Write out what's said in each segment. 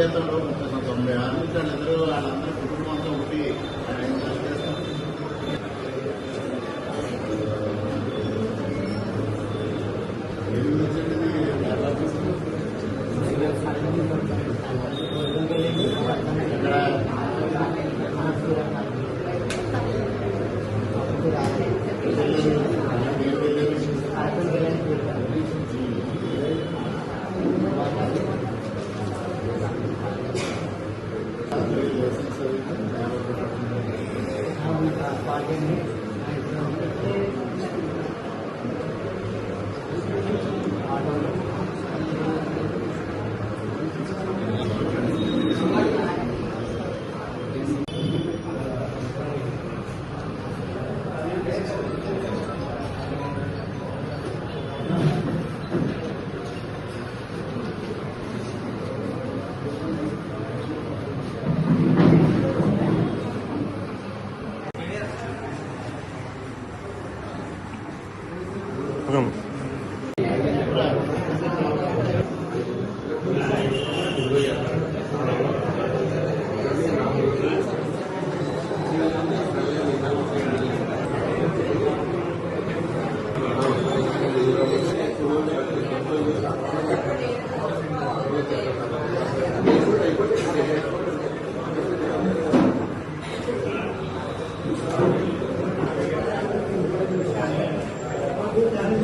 ya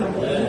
Amen.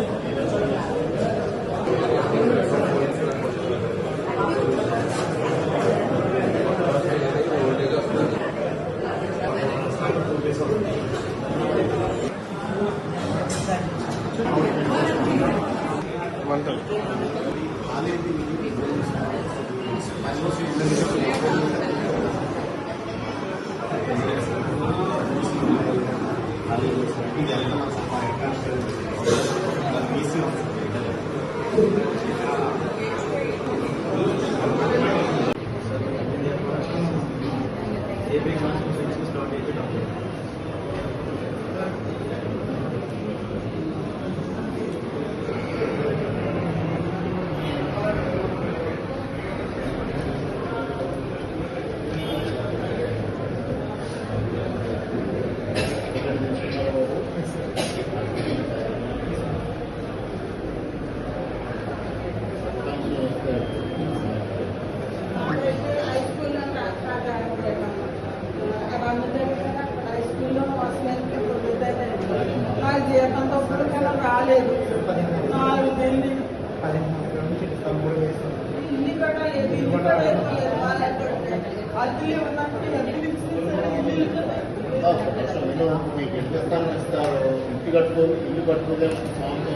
కట్టుకుంటూ ఇల్లు కట్టుకుంటే స్వామితో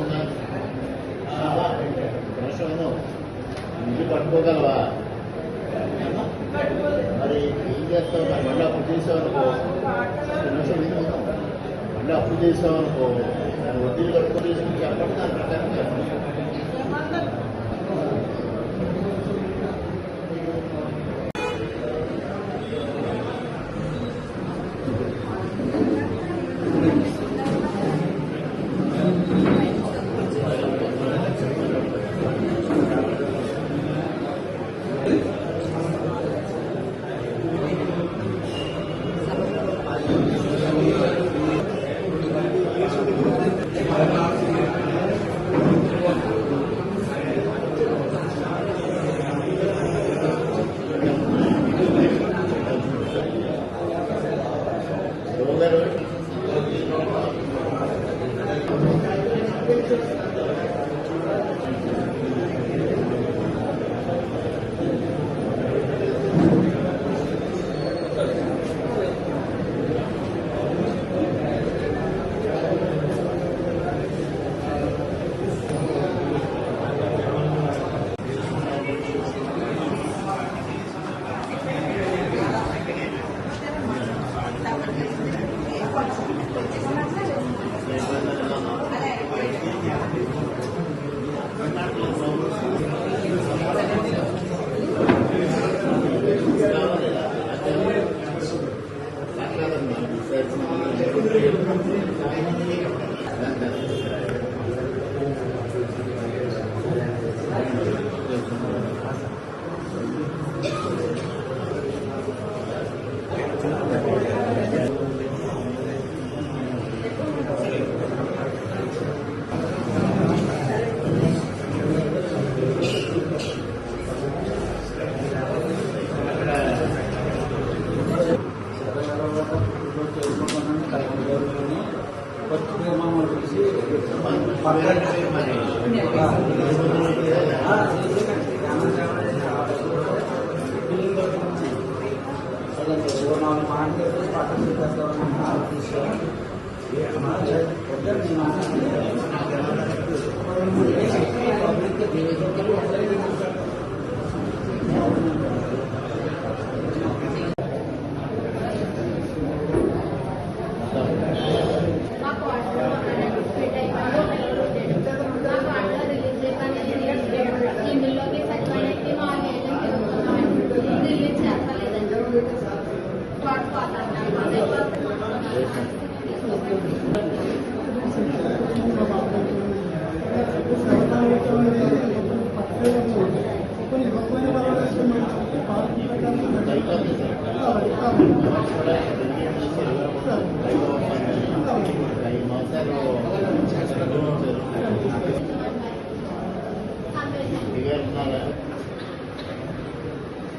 మనుషులను ఇల్లు కట్టుకోగలవా? మరి ఏం చేస్తావు? మరి మళ్ళీ అప్పు చేసేవనుకో మళ్ళీ అప్పు చేసేవనుకో దాని వడ్డీలు కట్టుకోలేసి చెప్పండి దాని ప్రకారం చెప్పండి. para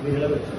Miguel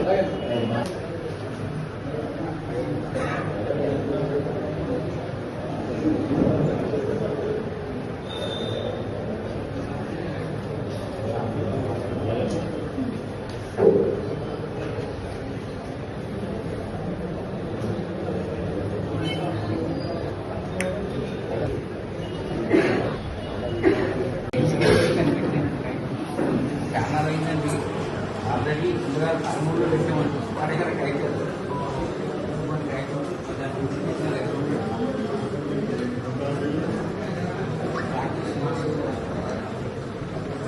చాలా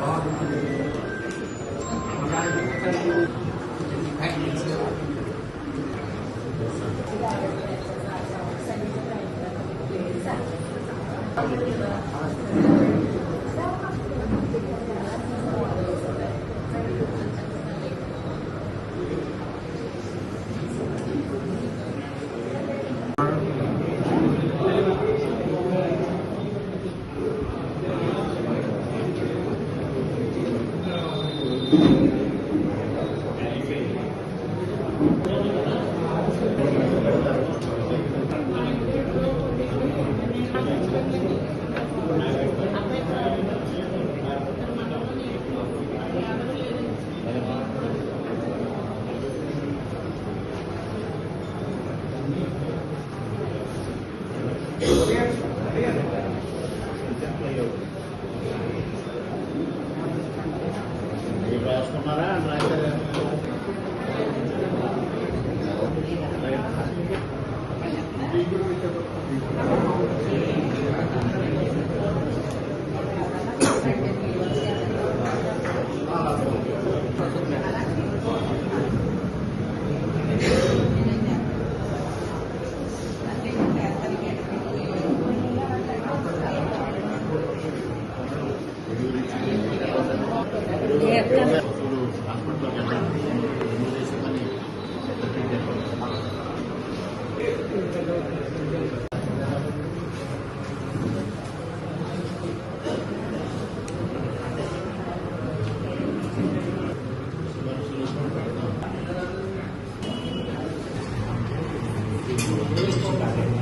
好，我们家里面装修。మీరు రాసుకున్నారా ఆ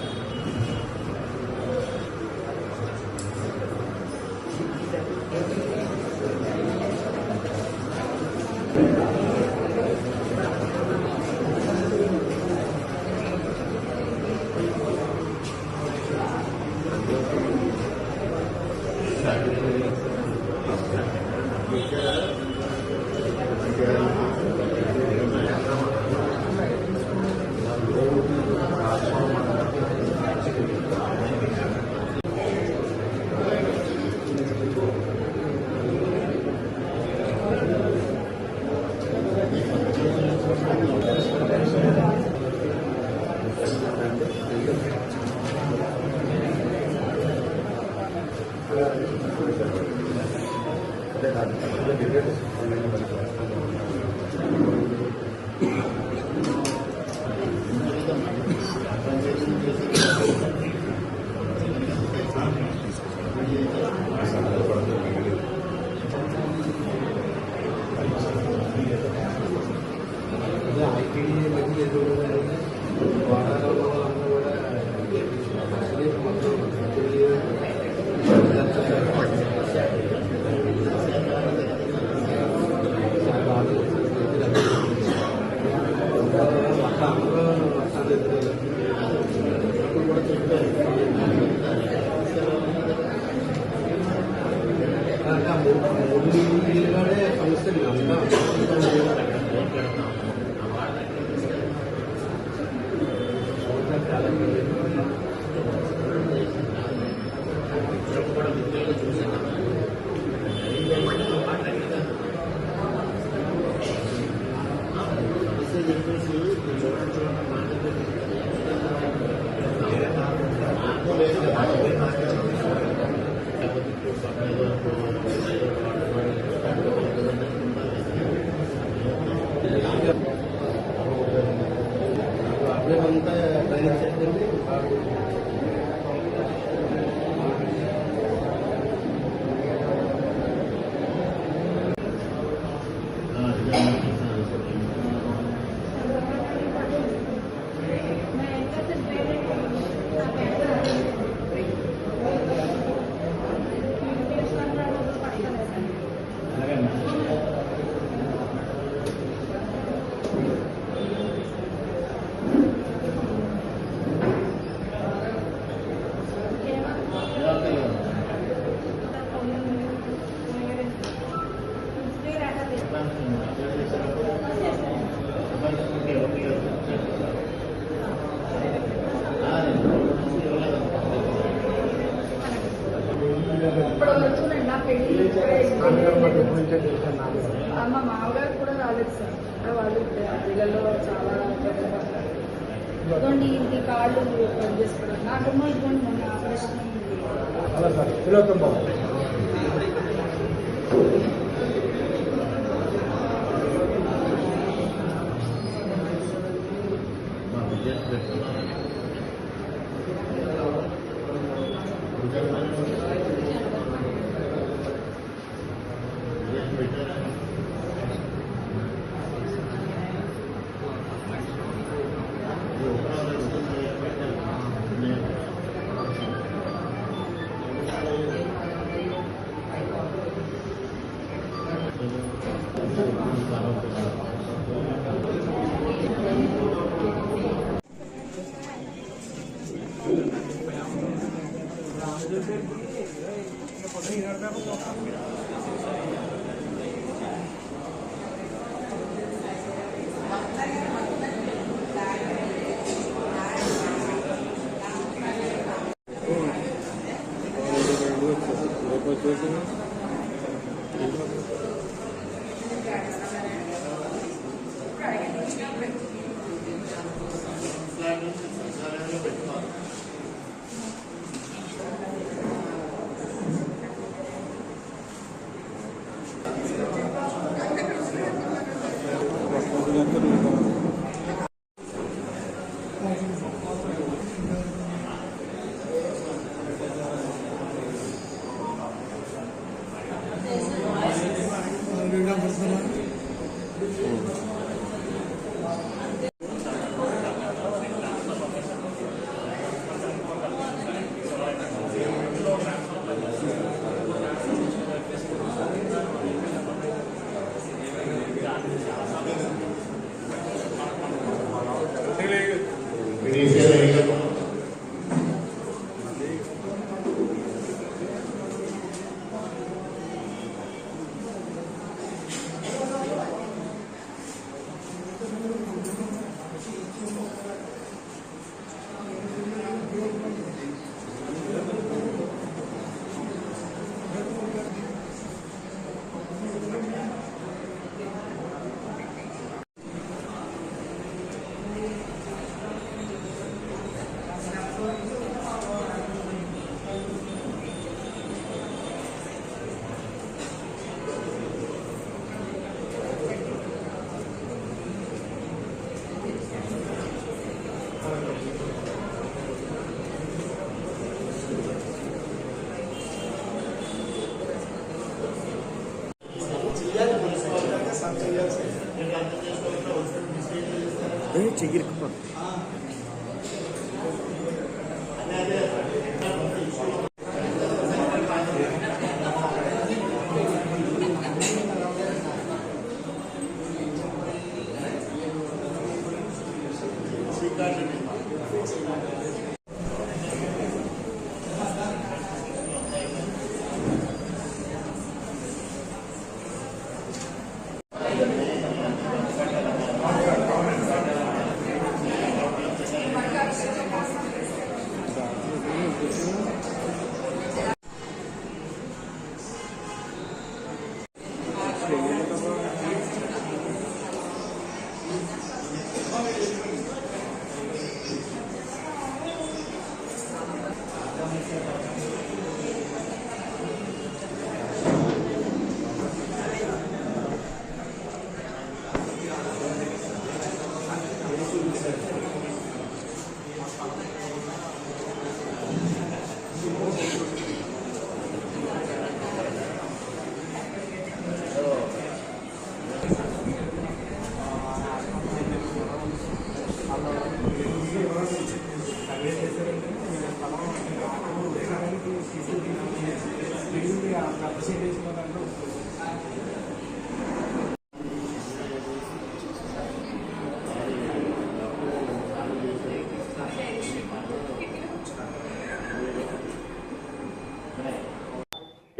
de Spirit. Спасибо.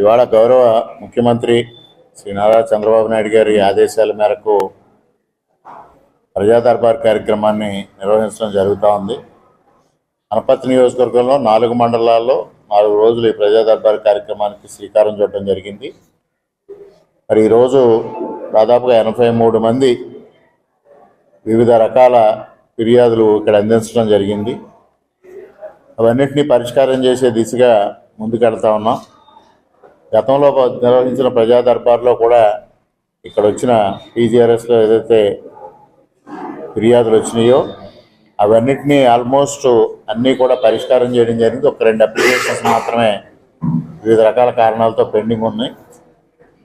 ఇవాళ గౌరవ ముఖ్యమంత్రి శ్రీ నారా చంద్రబాబు నాయుడు గారి ఆదేశాల మేరకు ప్రజా దర్బార్ కార్యక్రమాన్ని నిర్వహించడం జరుగుతూ ఉంది. అనపత్తి నియోజకవర్గంలో నాలుగు మండలాల్లో నాలుగు రోజులు ఈ ప్రజా దర్బార్ కార్యక్రమానికి శ్రీకారం చుట్టడం జరిగింది. మరి ఈరోజు దాదాపుగా ఎనభై మూడు మంది వివిధ రకాల ఫిర్యాదులు ఇక్కడ అందించడం జరిగింది. అవన్నింటినీ పరిష్కారం చేసే దిశగా ముందుకెళ్తా ఉన్నాం. గతంలో నిర్వహించిన ప్రజా దర్బార్లో కూడా ఇక్కడ వచ్చిన టీజీఆర్ఎస్లో ఏదైతే ఫిర్యాదులు వచ్చినాయో అవన్నిటినీ ఆల్మోస్ట్ అన్నీ కూడా పరిష్కారం చేయడం జరిగింది. ఒక రెండు అప్లికేషన్స్ మాత్రమే వివిధ రకాల కారణాలతో పెండింగ్ ఉన్నాయి.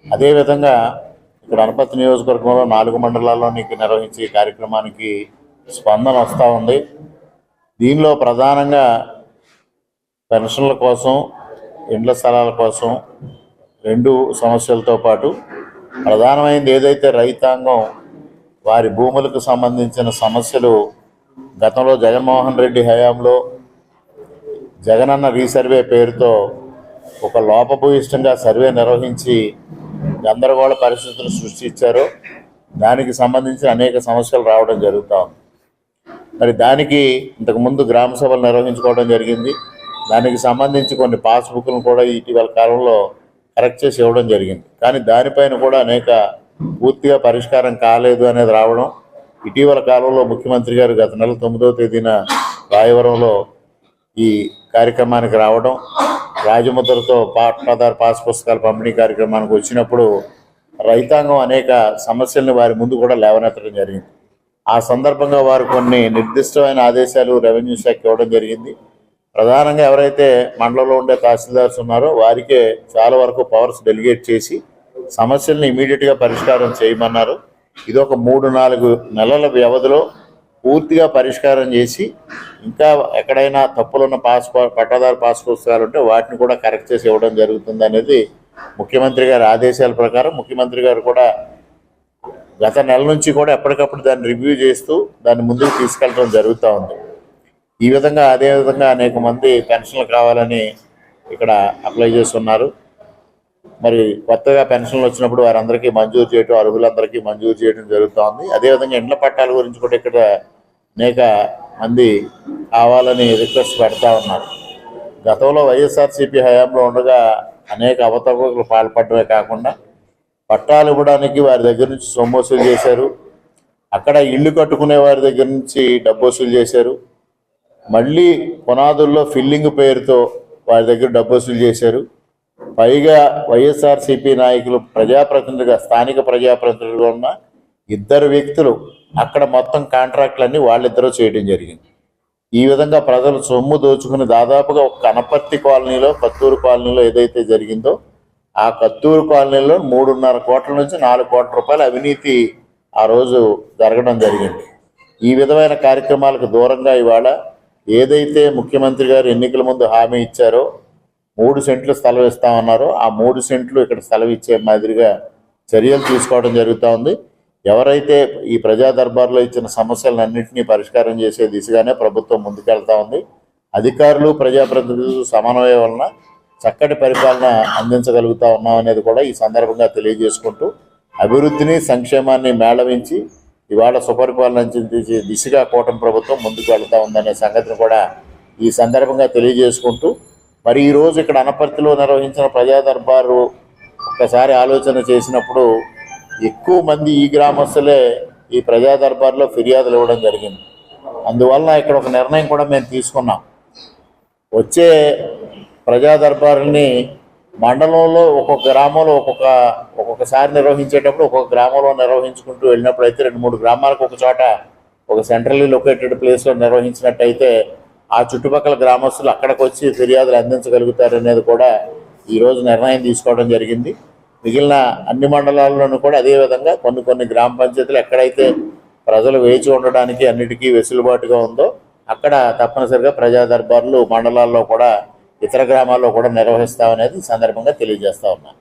అదేవిధంగా ఇక్కడ అనపత్తి నియోజకవర్గంలో నాలుగు మండలాల్లో నీకు నిర్వహించే కార్యక్రమానికి స్పందన వస్తూ ఉంది. దీనిలో ప్రధానంగా పెన్షన్ల కోసం ఇండ్ల స్థలాల కోసం రెండు సమస్యలతో పాటు ప్రధానమైనది ఏదైతే రైతాంగం వారి భూములకు సంబంధించిన సమస్యలు గతంలో జగన్మోహన్ రెడ్డి హయాంలో జగనన్న రీసర్వే పేరుతో ఒక లోపభూయిష్టంగా సర్వే నిర్వహించి గందరగోళ పరిస్థితులు సృష్టించారు. దానికి సంబంధించి అనేక సమస్యలు రావడం జరుగుతూ ఉంది. మరి దానికి ఇంతకుముందు గ్రామ సభలు నిర్వహించుకోవడం జరిగింది. దానికి సంబంధించి కొన్ని పాస్బుక్లను కూడా ఇటీవల కాలంలో కరెక్ట్ చేసి ఇవ్వడం జరిగింది. కానీ దానిపైన కూడా అనేక పూర్తిగా పరిష్కారం కాలేదు అనేది రావడం ఇటీవల కాలంలో ముఖ్యమంత్రి గారు గత నెల తొమ్మిదవ తేదీన రాయవరంలో ఈ కార్యక్రమానికి రావడం రాజముద్రతో పట్టాదారు పాస్ పుస్తకాల పంపిణీ కార్యక్రమానికి వచ్చినప్పుడు రైతాంగం అనేక సమస్యల్ని వారి ముందు కూడా లేవనెత్తడం జరిగింది. ఆ సందర్భంగా వారు కొన్ని నిర్దిష్టమైన ఆదేశాలు రెవెన్యూ శాఖ ఇవ్వడం జరిగింది. ప్రధానంగా ఎవరైతే మండలంలో ఉండే తహసీల్దార్స్ ఉన్నారో వారికే చాలా వరకు పవర్స్ డెలిగేట్ చేసి సమస్యల్ని ఇమీడియట్గా పరిష్కారం చేయమన్నారు. ఇది ఒక మూడు నాలుగు నెలల వ్యవధిలో పూర్తిగా పరిష్కారం చేసి ఇంకా ఎక్కడైనా తప్పులున్న పాస్ పట్టాదారు పాస్ పుస్తకాలు ఉంటే వాటిని కూడా కరెక్ట్ చేసి ఇవ్వడం జరుగుతుంది అనేది ముఖ్యమంత్రి గారి ఆదేశాల ప్రకారం. ముఖ్యమంత్రి గారు కూడా గత నెల నుంచి కూడా ఎప్పటికప్పుడు దాన్ని రివ్యూ చేస్తూ దాన్ని ముందుకు తీసుకెళ్ళడం జరుగుతూ ఉంది. ఈ విధంగా అదే విధంగా అనేక మంది పెన్షన్లు కావాలని ఇక్కడ అప్లై చేస్తున్నారు. మరి కొత్తగా పెన్షన్లు వచ్చినప్పుడు వారందరికీ మంజూరు చేయటం అర్హులందరికీ మంజూరు చేయడం జరుగుతోంది. అదేవిధంగా ఇండ్ల పట్టాల గురించి కూడా ఇక్కడ అనేక మంది కావాలని రిక్వెస్ట్ పెడతా ఉన్నారు. గతంలో వైఎస్ఆర్సీపీ హయాంలో ఉండగా అనేక అవతవకలు పాల్పడమే కాకుండా పట్టాలు ఇవ్వడానికి వారి దగ్గర నుంచి సొమ్ము వసూలు చేశారు. అక్కడ ఇల్లు కట్టుకునే వారి దగ్గర నుంచి డబ్బు వసూలు చేశారు. మళ్ళీ పునాదుల్లో ఫిల్లింగ్ పేరుతో వారి దగ్గర డబ్బు వసూలు చేశారు. పైగా వైఎస్ఆర్సీపీ నాయకులు ప్రజాప్రతినిధులుగా స్థానిక ప్రజాప్రతినిధులుగా ఉన్న ఇద్దరు వ్యక్తులు అక్కడ మొత్తం కాంట్రాక్ట్లన్నీ వాళ్ళిద్దరూ చేయడం జరిగింది. ఈ విధంగా ప్రజలు సొమ్ము దోచుకుని దాదాపుగా ఒక కనపర్తి కాలనీలో కత్తూరు కాలనీలో ఏదైతే జరిగిందో ఆ కత్తూరు కాలనీలో మూడున్నర కోట్ల నుంచి నాలుగు కోట్ల రూపాయల అవినీతి ఆ రోజు జరగడం జరిగింది. ఈ విధమైన కార్యక్రమాలకు దూరంగా ఇవాళ ఏదైతే ముఖ్యమంత్రి గారు ఎన్నికల ముందు హామీ ఇచ్చారో మూడు సెంట్లు స్థలం ఇస్తామన్నారో ఆ మూడు సెంట్లు ఇక్కడ స్థలం ఇచ్చే మాదిరిగా చర్యలు తీసుకోవడం జరుగుతూ ఉంది. ఎవరైతే ఈ ప్రజా దర్బార్లో ఇచ్చిన సమస్యలన్నింటినీ పరిష్కారం చేసే దిశగానే ప్రభుత్వం ముందుకెళ్తా ఉంది. అధికారులు ప్రజాప్రతినిధులు సమన్వయం వలన చక్కటి పరిపాలన అందించగలుగుతా ఉన్నాం అనేది కూడా ఈ సందర్భంగా తెలియజేసుకుంటూ అభివృద్ధిని సంక్షేమాన్ని మేళవించి ఇవాళ సుపరిపాలన అందించే దిశగా కూటమి ప్రభుత్వం ముందుకు వెళ్తా ఉందనే సంగతిని కూడా ఈ సందర్భంగా తెలియజేసుకుంటూ మరి ఈరోజు ఇక్కడ అనపర్తిలో నిర్వహించిన ప్రజా దర్బారు ఒక్కసారి ఆలోచన చేసినప్పుడు ఎక్కువ మంది ఈ గ్రామస్తులే ఈ ప్రజా దర్బార్లో ఫిర్యాదులు ఇవ్వడం జరిగింది. అందువల్ల ఇక్కడ ఒక నిర్ణయం కూడా మేము తీసుకున్నాం. వచ్చే ప్రజా దర్బారుని మండలంలో ఒక్కొక్క గ్రామంలో ఒక్కొక్క ఒక్కొక్కసారి నిర్వహించేటప్పుడు ఒక్కొక్క గ్రామంలో నిర్వహించుకుంటూ వెళ్ళినప్పుడు అయితే రెండు మూడు గ్రామాలకు ఒక చోట ఒక సెంట్రల్లీ లొకేటెడ్ ప్లేస్లో నిర్వహించినట్టయితే ఆ చుట్టుపక్కల గ్రామస్తులు అక్కడికి వచ్చి ఫిర్యాదులు అందించగలుగుతారు అనేది కూడా ఈరోజు నిర్ణయం తీసుకోవడం జరిగింది. మిగిలిన అన్ని మండలాల్లోనూ కూడా అదే విధంగా కొన్ని కొన్ని గ్రామ పంచాయతీలు ఎక్కడైతే ప్రజలు వేచి ఉండడానికి అన్నిటికీ వెసులుబాటుగా ఉందో అక్కడ తప్పనిసరిగా ప్రజా దర్బార్లు మండలాల్లో కూడా ఇతర గ్రామాల్లో కూడా నిర్వహిస్తామనేది సందర్భంగా తెలియజేస్తా ఉన్నాను.